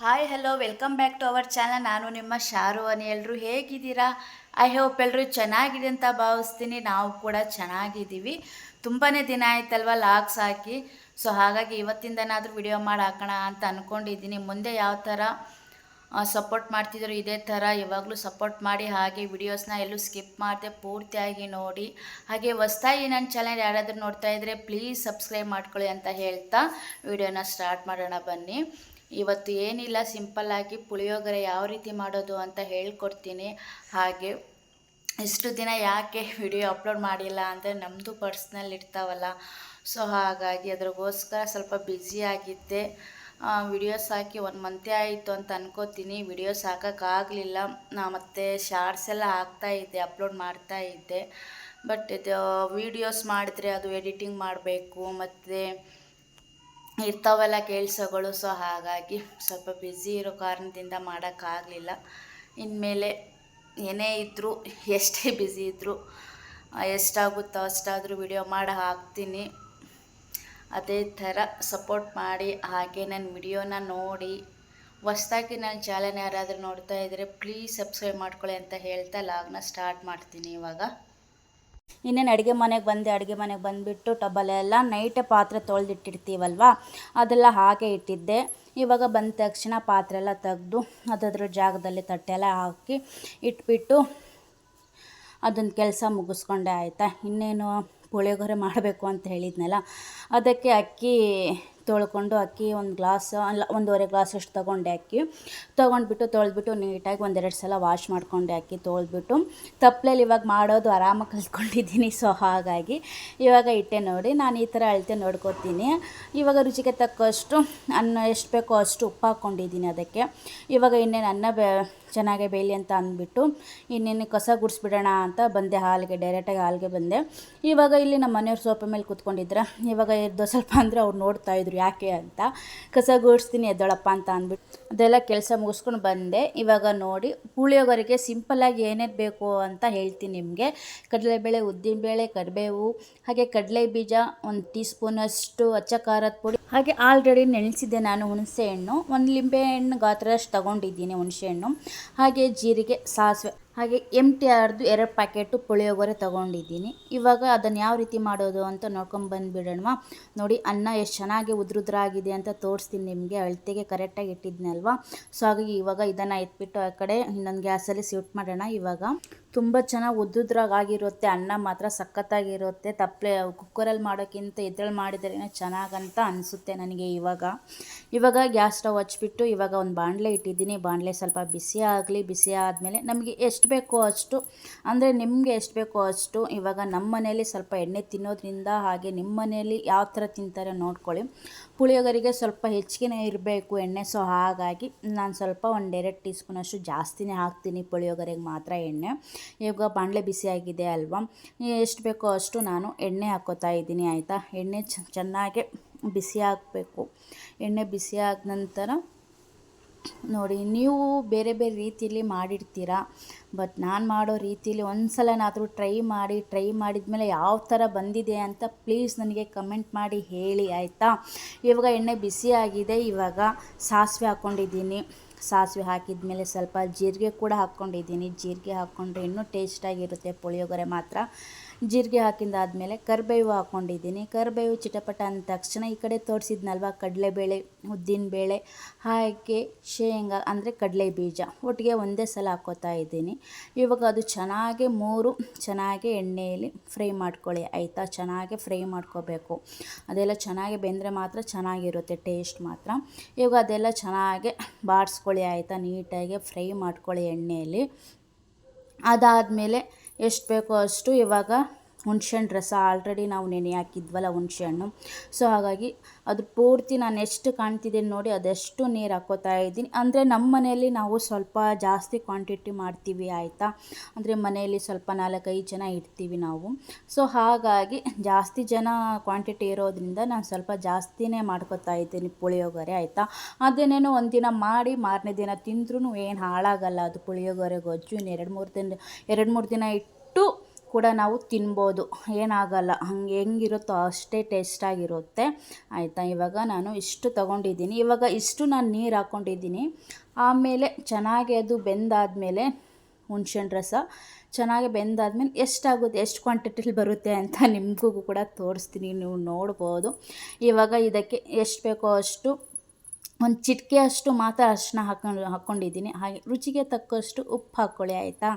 Hi hello welcome back to our channel ನಾನು ನಿಮ್ಮ ಶಾರು ಅನಿ. ಎಲ್ಲರೂ ಹೇಗಿದ್ದೀರಾ? ಐ ಹೋಪ್ ಎಲ್ಲರೂ ಚೆನ್ನಾಗಿದೆ ಅಂತ ಭಾವಿಸ್ತೀನಿ. ನಾವು ಕೂಡ ಚೆನ್ನಾಗಿದ್ದೀವಿ. ತುಂಬಾ ದಿನ ಆಯ್ತಲ್ವ ಲಾಗ್ಸ್ ಹಾಕಿ. ಸೊ ಹಾಗಾಗಿ ಇವತ್ತಿಂದನಾದರೂ ವಿಡಿಯೋ ಮಾಡಿ ಹಾಕೋಣ ಅಂತ ಅಂದ್ಕೊಂಡಿದ್ದೀನಿ ಮುಂದೆ ಯಾವ ಥರ ಸಪೋರ್ಟ್ ಮಾಡ್ತಿದ್ರು ಇದೇ ಥರ ಯಾವಾಗಲೂ ಸಪೋರ್ಟ್ ಮಾಡಿ ಹಾಗೆ ವಿಡಿಯೋಸ್ನ ಎಲ್ಲೂ ಸ್ಕಿಪ್ ಮಾಡಿದೆ ಪೂರ್ತಿಯಾಗಿ ನೋಡಿ. ಹಾಗೆ ಹೊಸ್ದಾಗಿ ನನ್ನ ಚಾನಲ್ ಯಾರಾದರೂ ನೋಡ್ತಾ ಇದ್ದರೆ ಪ್ಲೀಸ್ ಸಬ್ಸ್ಕ್ರೈಬ್ ಮಾಡ್ಕೊಳ್ಳಿ ಅಂತ ಹೇಳ್ತಾ ವಿಡಿಯೋನ ಸ್ಟಾರ್ಟ್ ಮಾಡೋಣ ಬನ್ನಿ. ಇವತ್ತು ಏನಿಲ್ಲ ಸಿಂಪಲ್ಲಾಗಿ ಪುಳಿಯೋಗರೆ ಯಾವ ರೀತಿ ಮಾಡೋದು ಅಂತ ಹೇಳ್ಕೊಡ್ತೀನಿ. ಹಾಗೆ ಇಷ್ಟು ದಿನ ಯಾಕೆ ವಿಡಿಯೋ ಅಪ್ಲೋಡ್ ಮಾಡಿಲ್ಲ ಅಂದರೆ ನಮ್ಮದು ಪರ್ಸ್ನಲ್ ಇರ್ತಾವಲ್ಲ. ಸೊ ಹಾಗಾಗಿ ಅದ್ರಗೋಸ್ಕರ ಸ್ವಲ್ಪ ಬ್ಯುಸಿ ಆಗಿದ್ದೆ. ವಿಡಿಯೋಸ್ ಹಾಕಿ ಒಂದು ಮಂತೆ ಆಯಿತು ಅಂತ ಅನ್ಕೋತೀನಿ. ವಿಡಿಯೋಸ್ ಹಾಕೋಕ್ಕಾಗಲಿಲ್ಲ ನಾ ಮತ್ತು ಶಾರ್ಟ್ಸ್ ಎಲ್ಲ ಹಾಕ್ತಾ ಇದ್ದೆ ಅಪ್ಲೋಡ್ ಮಾಡ್ತಾ ಇದ್ದೆ. ಬಟ್ ಇದು ವೀಡಿಯೋಸ್ ಮಾಡಿದ್ರೆ ಅದು ಎಡಿಟಿಂಗ್ ಮಾಡಬೇಕು, ಮತ್ತು ಇರ್ತಾವಲ್ಲ ಕೆಲಸಗಳು ಸೊ ಹಾಗಾಗಿ ಸ್ವಲ್ಪ ಬ್ಯುಸಿ ಇರೋ ಕಾರಣದಿಂದ ಮಾಡೋಕ್ಕಾಗಲಿಲ್ಲ. ಇನ್ಮೇಲೆ ಏನೇ ಇದ್ದರೂ ಎಷ್ಟೇ ಬ್ಯುಸಿ ಇದ್ದರೂ ಎಷ್ಟಾಗುತ್ತೋ ಅಷ್ಟಾದರೂ ವಿಡಿಯೋ ಮಾಡಿ ಹಾಕ್ತೀನಿ. ಅದೇ ಥರ ಸಪೋರ್ಟ್ ಮಾಡಿ, ಹಾಗೆ ನನ್ನ ವಿಡಿಯೋನ ನೋಡಿ, ಹೊಸ್ದಾಗಿ ನನ್ನ ಚಾನಲ್ ಯಾರಾದರೂ ನೋಡ್ತಾ ಇದ್ದರೆ ಪ್ಲೀಸ್ ಸಬ್ಸ್ಕ್ರೈಬ್ ಮಾಡ್ಕೊಳ್ಳಿ ಅಂತ ಹೇಳ್ತಾ ಲಾಗ್ನ ಸ್ಟಾರ್ಟ್ ಮಾಡ್ತೀನಿ ಇವಾಗ. ಇನ್ನೇನು ಅಡುಗೆ ಮನೆಗೆ ಬಂದೆ, ಅಡುಗೆ ಮನೆಗೆ ಬಂದುಬಿಟ್ಟು ಟಬಲೆಲ್ಲ ನೈಟೇ ಪಾತ್ರೆ ತೊಳೆದಿಟ್ಟಿರ್ತೀವಲ್ವ? ಅದೆಲ್ಲ ಹಾಗೆ ಇಟ್ಟಿದ್ದೆ. ಇವಾಗ ಬಂದ ತಕ್ಷಣ ಪಾತ್ರೆ ಎಲ್ಲ ತೆಗೆದು ಅದ್ರ ಜಾಗದಲ್ಲಿ ತಟ್ಟೆಲ್ಲ ಹಾಕಿ ಇಟ್ಬಿಟ್ಟು ಅದೊಂದು ಕೆಲಸ ಮುಗಿಸ್ಕೊಂಡೆ ಆಯಿತಾ. ಇನ್ನೇನು ಪುಳಿಯೋಗರೆ ಮಾಡಬೇಕು ಅಂತ ಹೇಳಿದ್ನಲ್ಲ, ಅದಕ್ಕೆ ಅಕ್ಕಿ ತೊಳ್ಕೊಂಡು ಅಕ್ಕಿ ಒಂದು ಗ್ಲಾಸ್, ಅಲ್ಲ, ಒಂದೂವರೆ ಗ್ಲಾಸ್ ಅಷ್ಟು ತೊಗೊಂಡೆ ಅಕ್ಕಿ. ತೊಗೊಂಡ್ಬಿಟ್ಟು ತೊಳೆದ್ಬಿಟ್ಟು ನೀಟಾಗಿ ಒಂದೆರಡು ಸಲ ವಾಶ್ ಮಾಡ್ಕೊಂಡೆ ಅಕ್ಕಿ ತೊಳೆದ್ಬಿಟ್ಟು. ತಪ್ಪಲೆಯಲ್ಲಿ ಇವಾಗ ಮಾಡೋದು ಆರಾಮಾಗಿ ಕಲ್ತ್ಕೊಂಡಿದ್ದೀನಿ ಸೊ ಹಾಗಾಗಿ ಇವಾಗ ಇಟ್ಟೆ ನೋಡಿ. ನಾನು ಈ ಥರ ಅಳತೆ ನೋಡ್ಕೊತೀನಿ. ಇವಾಗ ರುಚಿಗೆ ತಕ್ಕಷ್ಟು ಅನ್ನ, ಎಷ್ಟು ಬೇಕೋ ಅಷ್ಟು ಉಪ್ಪು ಹಾಕ್ಕೊಂಡಿದ್ದೀನಿ ಅದಕ್ಕೆ. ಇವಾಗ ಇನ್ನೇನು ಅನ್ನ ಬೆ, ಚೆನ್ನಾಗೆ ಬೇಯಲಿ ಅಂತ ಅಂದ್ಬಿಟ್ಟು ಇನ್ನೇನು ಕಸ ಗುಡಿಸ್ಬಿಡೋಣ ಅಂತ ಬಂದೆ, ಹಾಲಿಗೆ, ಡೈರೆಕ್ಟಾಗಿ ಹಾಲಿಗೆ ಬಂದೆ. ಇವಾಗ ಇಲ್ಲಿ ನಮ್ಮ ಮನೆಯವ್ರು ಸೋಪ ಮೇಲೆ ಕೂತ್ಕೊಂಡಿದ್ರೆ. ಇವಾಗ ಎದ್ದು ಸ್ವಲ್ಪ ಅಂದರೆ ಅವ್ರು ನೋಡ್ತಾ ಇದ್ರು ಯಾಕೆ ಅಂತ. ಕಸ ಗುಡಿಸ್ತೀನಿ, ಎದ್ದೊಳಪ್ಪ ಅಂತ ಅಂದ್ಬಿಟ್ಟು ಅದೆಲ್ಲ ಕೆಲಸ ಮುಗಿಸ್ಕೊಂಡು ಬಂದೆ. ಇವಾಗ ನೋಡಿ, ಪುಳಿಯೋಗರಿಗೆ ಸಿಂಪಲ್ಲಾಗಿ ಏನೇನು ಬೇಕು ಅಂತ ಹೇಳ್ತೀನಿ ನಿಮಗೆ. ಕಡಲೆಬೇಳೆ, ಉದ್ದಿನಬೇಳೆ, ಕರಿಬೇವು, ಹಾಗೆ ಕಡಲೆ ಬೀಜ, ಒಂದು ಟೀ ಸ್ಪೂನಷ್ಟು ಅಚ್ಚ ಖಾರದ ಪುಡಿ. ಹಾಗೆ ಆಲ್ರೆಡಿ ನೆನೆಸಿದ್ದೆ ನಾನು ಹುಣಸೆ ಹಣ್ಣು ಒಂದು ಲಿಂಬೆ ಹಣ್ಣು ಗಾತ್ರದಷ್ಟು ತಗೊಂಡಿದ್ದೀನಿ ಹುಣಸೆ ಹಣ್ಣು ಹಾಗೆ ಜೀರಿಗೆ, ಸಾಸಿವೆ. ಹಾಗೆ ಎಂ ಟಿ ಆರ್ದು ಎರಡು ಪ್ಯಾಕೆಟು ಪುಳಿಯೋಗರೆ ತೊಗೊಂಡಿದ್ದೀನಿ. ಇವಾಗ ಅದನ್ನು ಯಾವ ರೀತಿ ಮಾಡೋದು ಅಂತ ನೋಡ್ಕೊಂಡು ಬಂದುಬಿಡೋಣ ನೋಡಿ, ಅನ್ನ ಎಷ್ಟು ಚೆನ್ನಾಗಿ ಉದ್ರುದ್ರಾಗಿದೆ ಅಂತ ತೋರಿಸ್ತೀನಿ ನಿಮಗೆ. ಅಳತೆಗೆ ಕರೆಕ್ಟಾಗಿ ಇಟ್ಟಿದ್ನಲ್ವಾ? ಸೊ ಹಾಗಾಗಿ ಇವಾಗ ಇದನ್ನು ಎತ್ಬಿಟ್ಟು ಆ ಕಡೆ ಇನ್ನೊಂದು ಗ್ಯಾಸಲ್ಲಿ ಸಿಟ್ ಮಾಡೋಣ ಇವಾಗ. ತುಂಬ ಚೆನ್ನಾಗಿ ಉದ್ದುದ್ರಾಗಿರುತ್ತೆ ಅನ್ನ ಮಾತ್ರ ಸಖತ್ತಾಗಿರುತ್ತೆ ತಪ್ಪಲೆ ಕುಕ್ಕರಲ್ಲಿ ಮಾಡೋಕ್ಕಿಂತ ಇದ್ರಲ್ಲಿ ಮಾಡಿದ್ರೇ ಚೆನ್ನಾಗಂತ ಅನಿಸುತ್ತೆ ನನಗೆ ಇವಾಗ. ಇವಾಗ ಗ್ಯಾಸ್ ಸ್ಟವ್ ಹಚ್ಬಿಟ್ಟು ಇವಾಗ ಒಂದು ಬಾಣಲೆ ಇಟ್ಟಿದ್ದೀನಿ. ಬಾಣಲೆ ಸ್ವಲ್ಪ ಬಿಸಿ ಆಗಲಿ, ಬಿಸಿ ಆದಮೇಲೆ ನಮಗೆ ಎಷ್ಟು ಬೇಕೋ ಅಷ್ಟು, ಅಂದರೆ ನಿಮಗೆ ಎಷ್ಟು ಬೇಕೋ ಅಷ್ಟು ಇವಾಗ ನಮ್ಮ ಮನೇಲಿ ಸ್ವಲ್ಪ ಎಣ್ಣೆ ತಿನ್ನೋದ್ರಿಂದ ಹಾಗೆ ನಿಮ್ಮ ಮನೆಯಲ್ಲಿ ಯಾವ ಥರ ತಿಂತಾರೆ ನೋಡ್ಕೊಳ್ಳಿ. ಪುಳಿಯೋಗರಿಗೆ ಸ್ವಲ್ಪ ಹೆಚ್ಚಿಗೆನೇ ಇರಬೇಕು ಎಣ್ಣೆ, ಸೊ ಹಾಗಾಗಿ ನಾನು ಸ್ವಲ್ಪ ಒಂದು ಎರಡು ಟೀ ಸ್ಪೂನಷ್ಟು ಜಾಸ್ತಿನೇ ಹಾಕ್ತೀನಿ ಪುಳಿಯೋಗರೆಗೆ ಮಾತ್ರ ಎಣ್ಣೆ. ಇವಾಗ ಬಾಣಲೆ ಬಿಸಿಯಾಗಿದೆ ಅಲ್ವಾ? ಎಷ್ಟು ಬೇಕೋ ಅಷ್ಟು ನಾನು ಎಣ್ಣೆ ಹಾಕೋತಾ ಇದ್ದೀನಿ, ಆಯಿತಾ? ಎಣ್ಣೆ ಚೆನ್ನಾಗಿ ಬಿಸಿ ಆಗಬೇಕು. ಎಣ್ಣೆ ಬಿಸಿ ಆದ ನಂತರ ನೋಡಿ, ನೀವು ಬೇರೆ ಬೇರೆ ರೀತಿಯಲ್ಲಿ ಮಾಡಿರ್ತೀರ ಬಟ್ ನಾನು ಮಾಡೋ ರೀತಿಯಲ್ಲಿ ಒಂದು ಸಲನಾದರೂ ಟ್ರೈ ಮಾಡಿ, ಟ್ರೈ ಮಾಡಿದ್ಮೇಲೆ ಯಾವ ಥರ ಬಂದಿದೆ ಅಂತ ಪ್ಲೀಸ್ ನನಗೆ ಕಮೆಂಟ್ ಮಾಡಿ ಹೇಳಿ, ಆಯಿತಾ? ಇವಾಗ ಎಣ್ಣೆ ಬಿಸಿ ಆಗಿದೆ, ಇವಾಗ ಸಾಸಿವೆ ಹಾಕ್ಕೊಂಡಿದ್ದೀನಿ ಸಾಸಿವೆ ಹಾಕಿದ ಮೇಲೆ ಸ್ವಲ್ಪ ಜೀರಿಗೆ ಕೂಡ ಹಾಕ್ಕೊಂಡಿದ್ದೀನಿ. ಜೀರಿಗೆ ಹಾಕ್ಕೊಂಡ್ರೆ ಇನ್ನೂ ಟೇಸ್ಟಾಗಿರುತ್ತೆ ಪುಳಿಯೋಗರೆ ಮಾತ್ರ. ಜೀರಿಗೆ ಹಾಕಿದ್ದಾದಮೇಲೆ ಕರಿಬೇವು ಹಾಕ್ಕೊಂಡಿದ್ದೀನಿ. ಕರಿಬೇವು ಚಿಟಪಟ ಅಂದ ತಕ್ಷಣ ಈ ಕಡೆ ತೋರಿಸಿದ್ನಲ್ವ? ಕಡಲೆಬೇಳೆ, ಉದ್ದಿನಬೇಳೆ ಹಾಕಿ ಶೇಂಗಾ ಅಂದರೆ ಕಡಲೆ ಬೀಜ. ಒಟ್ಟಿಗೆ ಒಂದೇ ಸಲ ಹಾಕೋತಾ ಇದ್ದೀನಿ. ಇವಾಗ ಅದು ಚೆನ್ನಾಗಿ ಮೂರು, ಚೆನ್ನಾಗಿ ಎಣ್ಣೆಯಲ್ಲಿ ಫ್ರೈ ಮಾಡ್ಕೊಳ್ಳಿ. ಆಯಿತಾ? ಚೆನ್ನಾಗಿ ಫ್ರೈ ಮಾಡ್ಕೋಬೇಕು. ಅದೆಲ್ಲ ಚೆನ್ನಾಗಿ ಬೆಂದರೆ ಮಾತ್ರ ಚೆನ್ನಾಗಿರುತ್ತೆ, ಟೇಸ್ಟ್ ಮಾತ್ರ. ಇವಾಗ ಅದೆಲ್ಲ ಚೆನ್ನಾಗಿ ಬಾಡಿಸ್ಕೊಳ್ಳಿ ಆಯಿತಾ? ನೀಟಾಗಿ ಫ್ರೈ ಮಾಡ್ಕೊಳ್ಳಿ ಎಣ್ಣೆಯಲ್ಲಿ. ಅದಾದಮೇಲೆ ಎಷ್ಟು ಬೇಕೋ ಅಷ್ಟು ಇವಾಗ ಹುಣ್ಸೆಹಣ್ಣು ರಸ ಆಲ್ರೆಡಿ ನಾವು ನೆನೆ ಹಾಕಿದ್ವಲ್ಲ ಹುಣ್ಸೆಹಣ್ಣು. ಸೊ ಹಾಗಾಗಿ ಅದು ಪೂರ್ತಿ ನಾನು ಎಷ್ಟು ಕಾಣ್ತಿದೆ ನೋಡಿ ಅದೆಷ್ಟು ನೀರು ಹಾಕೋತಾ ಇದ್ದೀನಿ. ಅಂದರೆ ನಮ್ಮ ಮನೆಯಲ್ಲಿ ನಾವು ಸ್ವಲ್ಪ ಜಾಸ್ತಿ ಕ್ವಾಂಟಿಟಿ ಮಾಡ್ತೀವಿ ಆಯಿತಾ? ಅಂದರೆ ಮನೆಯಲ್ಲಿ ಸ್ವಲ್ಪ ನಾಲ್ಕೈದು ಜನ ಇಡ್ತೀವಿ ನಾವು. ಸೊ ಹಾಗಾಗಿ ಜಾಸ್ತಿ ಜನ ಕ್ವಾಂಟಿಟಿ ಇರೋದ್ರಿಂದ ನಾನು ಸ್ವಲ್ಪ ಜಾಸ್ತಿನೇ ಮಾಡ್ಕೋತಾ ಇದ್ದೀನಿ ಪುಳಿಯೋಗರೆ ಆಯಿತಾ? ಅದನ್ನೇನೋ ಒಂದಿನ ಮಾಡಿ ಮಾರನೇ ದಿನ ತಿಂದ್ರೂ ಏನು ಹಾಳಾಗಲ್ಲ ಅದು ಪುಳಿಯೋಗರೆ ಗೊಜ್ಜು ಇನ್ನು ಎರಡು ಮೂರು ದಿನ, ಎರಡು ಮೂರು ದಿನ ಇಟ್ಟು ಕೂಡ ನಾವು ತಿನ್ಬೋದು. ಏನಾಗಲ್ಲ. ಹಂಗೆ ಹೆಂಗಿರುತ್ತೋ ಅಷ್ಟೇ ಟೇಸ್ಟಾಗಿರುತ್ತೆ ಆಯಿತಾ? ಇವಾಗ ನಾನು ಇಷ್ಟು ತಗೊಂಡಿದ್ದೀನಿ. ಇವಾಗ ಇಷ್ಟು ನಾನು ನೀರು ಹಾಕ್ಕೊಂಡಿದ್ದೀನಿ ಆಮೇಲೆ ಚೆನ್ನಾಗಿ ಅದು ಬೆಂದಾದಮೇಲೆ ಹುಣ್ಸೆಹಣ್ಣು ರಸ. ಚೆನ್ನಾಗಿ ಬೆಂದಾದ್ಮೇಲೆ ಎಷ್ಟಾಗುತ್ತೆ? ಎಷ್ಟು ಕ್ವಾಂಟಿಟಿಲಿ ಬರುತ್ತೆ ಅಂತ ನಿಮಗೂ ಕೂಡ ತೋರಿಸ್ತೀನಿ. ನೀವು ನೋಡ್ಬೋದು. ಇವಾಗ ಇದಕ್ಕೆ ಎಷ್ಟು ಬೇಕೋ ಅಷ್ಟು ಒಂದು ಚಿಟಿಕೆ ಅಷ್ಟು ಮಾತ್ರ ಅರಿಶಿನ ಹಾಕೊಂಡು ಹಾಕ್ಕೊಂಡಿದ್ದೀನಿ ಹಾಗೆ ರುಚಿಗೆ ತಕ್ಕಷ್ಟು ಉಪ್ಪು ಹಾಕ್ಕೊಳ್ಳಿ ಆಯಿತಾ?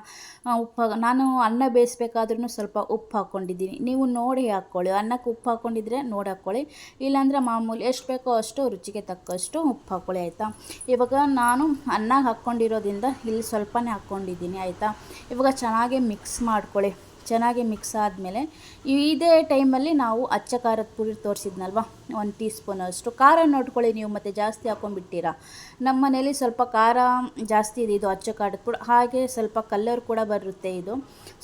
ಉಪ್ಪು ನಾನು ಅನ್ನ ಬೇಯಿಸ್ಬೇಕಾದ್ರೂ ಸ್ವಲ್ಪ ಉಪ್ಪು ಹಾಕ್ಕೊಂಡಿದ್ದೀನಿ ನೀವು ನೋಡಿ ಹಾಕ್ಕೊಳ್ಳಿ ಅನ್ನಕ್ಕೆ ಉಪ್ಪು ಹಾಕ್ಕೊಂಡಿದ್ರೆ ನೋಡಿ ಹಾಕ್ಕೊಳ್ಳಿ ಇಲ್ಲಾಂದರೆ ಮಾಮೂಲಿ ಎಷ್ಟು ಬೇಕೋ ಅಷ್ಟು ರುಚಿಗೆ ತಕ್ಕಷ್ಟು ಉಪ್ಪು ಹಾಕ್ಕೊಳ್ಳಿ ಆಯಿತಾ? ಇವಾಗ ನಾನು ಅನ್ನ ಹಾಕ್ಕೊಂಡಿರೋದ್ರಿಂದ ಇಲ್ಲಿ ಸ್ವಲ್ಪನೇ ಹಾಕ್ಕೊಂಡಿದ್ದೀನಿ ಆಯಿತಾ? ಇವಾಗ ಚೆನ್ನಾಗಿ ಮಿಕ್ಸ್ ಮಾಡ್ಕೊಳ್ಳಿ. ಚೆನ್ನಾಗಿ ಮಿಕ್ಸ್ ಆದಮೇಲೆ ಇದೇ ಟೈಮಲ್ಲಿ ನಾವು ಅಚ್ಚ ಖಾರದ ಪುಡಿ ತೋರಿಸಿದ್ನಲ್ವಾ? ಒಂದು ಟೀ ಸ್ಪೂನ್ ಅಷ್ಟು. ಖಾರ ನೋಡ್ಕೊಳ್ಳಿ ನೀವು, ಮತ್ತೆ ಜಾಸ್ತಿ ಹಾಕೊಂಡ್ಬಿಟ್ಟಿರಾ ನಮ್ಮ ಮನೇಲಿ ಸ್ವಲ್ಪ ಖಾರ ಜಾಸ್ತಿ ಇದೆ, ಇದು ಅಚ್ಚ ಖಾರದ ಪುಡಿ. ಹಾಗೆ ಸ್ವಲ್ಪ ಕಲ್ಲರ್ ಕೂಡ ಬರುತ್ತೆ ಇದು.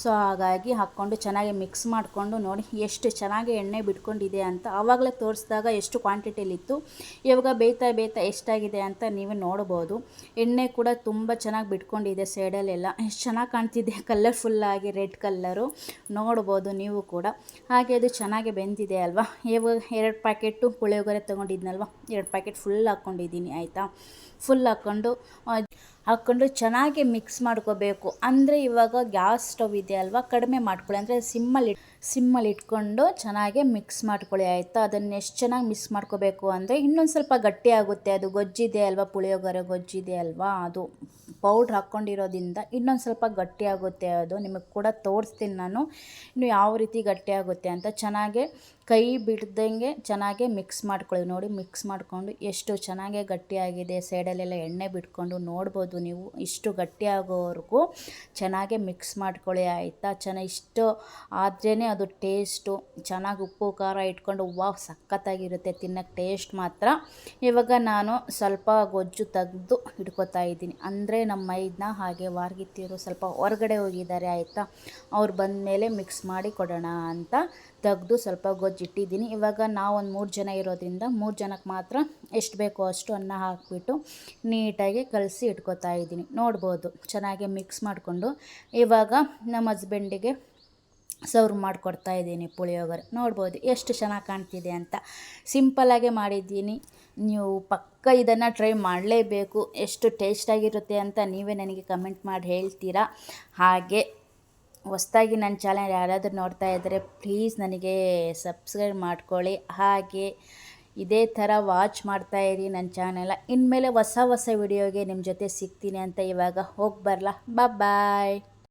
ಸೊ, ಹಾಗಾಗಿ ಹಾಕ್ಕೊಂಡು ಚೆನ್ನಾಗಿ ಮಿಕ್ಸ್ ಮಾಡಿಕೊಂಡು ನೋಡಿ ಎಷ್ಟು ಚೆನ್ನಾಗಿ ಎಣ್ಣೆ ಬಿಟ್ಕೊಂಡಿದೆ ಅಂತ. ಆವಾಗಲೇ ತೋರಿಸಿದಾಗ ಎಷ್ಟು ಕ್ವಾಂಟಿಟಿಲಿತ್ತು. ಇವಾಗ ಬೇಯ್ತಾ ಬೇಯ್ತಾ ಎಷ್ಟಾಗಿದೆ ಅಂತ ನೀವು ನೋಡ್ಬೋದು. ಎಣ್ಣೆ ಕೂಡ ತುಂಬ ಚೆನ್ನಾಗಿ ಬಿಟ್ಕೊಂಡಿದೆ ಸೈಡಲ್ಲೆಲ್ಲ ಎಷ್ಟು ಚೆನ್ನಾಗಿ ಕಾಣ್ತಿದೆ. ಕಲರ್ಫುಲ್ಲಾಗಿ ರೆಡ್ ಕಲ್ಲರು ನೋಡ್ಬೋದು ನೀವು ಕೂಡ. ಹಾಗೆ ಅದು ಚೆನ್ನಾಗಿ ಬೆಂದಿದೆ ಅಲ್ವಾ? ಇವಾಗ ಎರಡು ಪ್ಯಾಕೆಟು ಪುಳಿಯೋಗರೆ ತೊಗೊಂಡಿದ್ನಲ್ವ? ಎರಡು ಪ್ಯಾಕೆಟ್ ಫುಲ್ ಹಾಕ್ಕೊಂಡಿದ್ದೀನಿ, ಆಯಿತಾ? ಫುಲ್ ಹಾಕ್ಕೊಂಡು ಹಾಕ್ಕೊಂಡು ಚೆನ್ನಾಗಿ ಮಿಕ್ಸ್ ಮಾಡ್ಕೋಬೇಕು. ಅಂದರೆ ಇವಾಗ ಗ್ಯಾಸ್ ಸ್ಟವ್ ಇದೆ ಅಲ್ವಾ? ಕಡಿಮೆ ಮಾಡ್ಕೊಳ್ಳಿ. ಅಂದರೆ ಸಿಮ್ಮಲ್ಲಿ ಸಿಮ್ಮಲ್ಲಿ ಇಟ್ಕೊಂಡು ಚೆನ್ನಾಗಿ ಮಿಕ್ಸ್ ಮಾಡ್ಕೊಳ್ಳಿ, ಆಯಿತಾ? ಅದನ್ನು ಎಷ್ಟು ಚೆನ್ನಾಗಿ ಮಿಕ್ಸ್ ಮಾಡ್ಕೋಬೇಕು ಅಂದರೆ ಇನ್ನೊಂದು ಸ್ವಲ್ಪ ಗಟ್ಟಿ ಆಗುತ್ತೆ. ಅದು ಗೊಜ್ಜಿದೆ ಅಲ್ವಾ? ಪುಳಿಯೋಗರೆ ಗೊಜ್ಜಿದೆ ಅಲ್ವಾ? ಅದು. ಪೌಡ್ರ್ ಹಾಕ್ಕೊಂಡಿರೋದ್ರಿಂದ ಇನ್ನೊಂದು ಸ್ವಲ್ಪ ಗಟ್ಟಿ ಆಗುತ್ತೆ ಅದು. ನಿಮಗೆ ಕೂಡ ತೋರಿಸ್ತೀನಿ ನಾನು. ಇನ್ನು ಯಾವ ರೀತಿ ಗಟ್ಟಿ ಆಗುತ್ತೆ ಅಂತ ಚೆನ್ನಾಗೆ ಕೈ ಬಿಡ್ದಂಗೆ ಚೆನ್ನಾಗೆ ಮಿಕ್ಸ್ ಮಾಡ್ಕೊಳ್ಳಿ. ನೋಡಿ ಮಿಕ್ಸ್ ಮಾಡಿಕೊಂಡು ಎಷ್ಟು ಚೆನ್ನಾಗೆ ಗಟ್ಟಿಯಾಗಿದೆ ಸೈಡಲ್ಲೆಲ್ಲ ಎಣ್ಣೆ ಬಿಟ್ಕೊಂಡು ನೋಡ್ಬೋದು ನೀವು. ಇಷ್ಟು ಗಟ್ಟಿಯಾಗೋವರೆಗೂ ಚೆನ್ನಾಗೆ ಮಿಕ್ಸ್ ಮಾಡ್ಕೊಳ್ಳಿ. ಆಯಿತಾ? ಚೆನ್ನಾಗಿ ಇಷ್ಟು ಆದ್ರೇ ಅದು ಟೇಸ್ಟು ಚೆನ್ನಾಗಿ ಉಪ್ಪು, ಖಾರ ಇಟ್ಕೊಂಡು ವಾವ್ ಸಖತ್ತಾಗಿರುತ್ತೆ. ತಿನ್ನೋಕ್ಕೆ ಟೇಸ್ಟ್ ಮಾತ್ರ. ಇವಾಗ ನಾನು ಸ್ವಲ್ಪ ಗೊಜ್ಜು ತೆಗೆದು ಇಟ್ಕೋತಾ ಇದ್ದೀನಿ. ಅಂದರೆ ನಮ್ಮ ಮೈದನ್ನ ಹಾಗೆ ವಾರ್ಗಿತ್ತಿರು ಸ್ವಲ್ಪ ಹೊರಗಡೆ ಹೋಗಿದ್ದಾರೆ ಆಯಿತಾ? ಅವ್ರು ಬಂದ ಮೇಲೆ ಮಿಕ್ಸ್ ಮಾಡಿ ಕೊಡೋಣ ಅಂತ ತೆಗೆದು ಸ್ವಲ್ಪ ಗೊಜ್ಜಿಟ್ಟಿದ್ದೀನಿ ಇವಾಗ ನಾವು ಒಂದು ಮೂರು ಜನ ಇರೋದ್ರಿಂದ ಮೂರು ಜನಕ್ಕೆ ಮಾತ್ರ ಎಷ್ಟು ಬೇಕೋ ಅಷ್ಟು ಅನ್ನ ಹಾಕಿಬಿಟ್ಟು ನೀಟಾಗಿ ಕಲಸಿ ಇಟ್ಕೋತಾ ಇದ್ದೀನಿ. ನೋಡ್ಬೋದು, ಚೆನ್ನಾಗಿ ಮಿಕ್ಸ್ ಮಾಡಿಕೊಂಡು. ಇವಾಗ ನಮ್ಮ ಹಸ್ಬೆಂಡಿಗೆ ಸರ್ವ್ ಮಾಡಿಕೊಡ್ತಾ ಇದ್ದೀನಿ ಪುಳಿಯೋಗರೆ. ನೋಡ್ಬೋದು ಎಷ್ಟು ಚೆನ್ನಾಗಿ ಕಾಣ್ತಿದೆ ಅಂತ. ಸಿಂಪಲ್ಲಾಗೆ ಮಾಡಿದ್ದೀನಿ. ನೀವು ಪಕ್ಕ ಇದನ್ನು ಟ್ರೈ ಮಾಡಲೇಬೇಕು. ಎಷ್ಟು ಟೇಸ್ಟಾಗಿರುತ್ತೆ ಅಂತ ನೀವೇ ನನಗೆ ಕಮೆಂಟ್ ಮಾಡಿ ಹೇಳ್ತೀರಾ? ಹಾಗೆ ಹೊಸ್ದಾಗಿ ನನ್ನ ಚಾನಲ್ ಯಾರಾದರೂ ನೋಡ್ತಾ ಇದ್ದರೆ ಪ್ಲೀಸ್ ನನಗೆ ಸಬ್ಸ್ಕ್ರೈಬ್ ಮಾಡ್ಕೊಳ್ಳಿ. ಹಾಗೆ ಇದೇ ಥರ ವಾಚ್ ಮಾಡ್ತಾ ಇರಿ ನನ್ನ ಚಾನೆಲ ಇನ್ಮೇಲೆ ಹೊಸ ಹೊಸ ವಿಡಿಯೋಗೆ ನಿಮ್ಮ ಜೊತೆ ಸಿಗ್ತೀನಿ ಅಂತ ಇವಾಗ ಹೋಗಿ ಬರಲಾ. ಬಾಯ್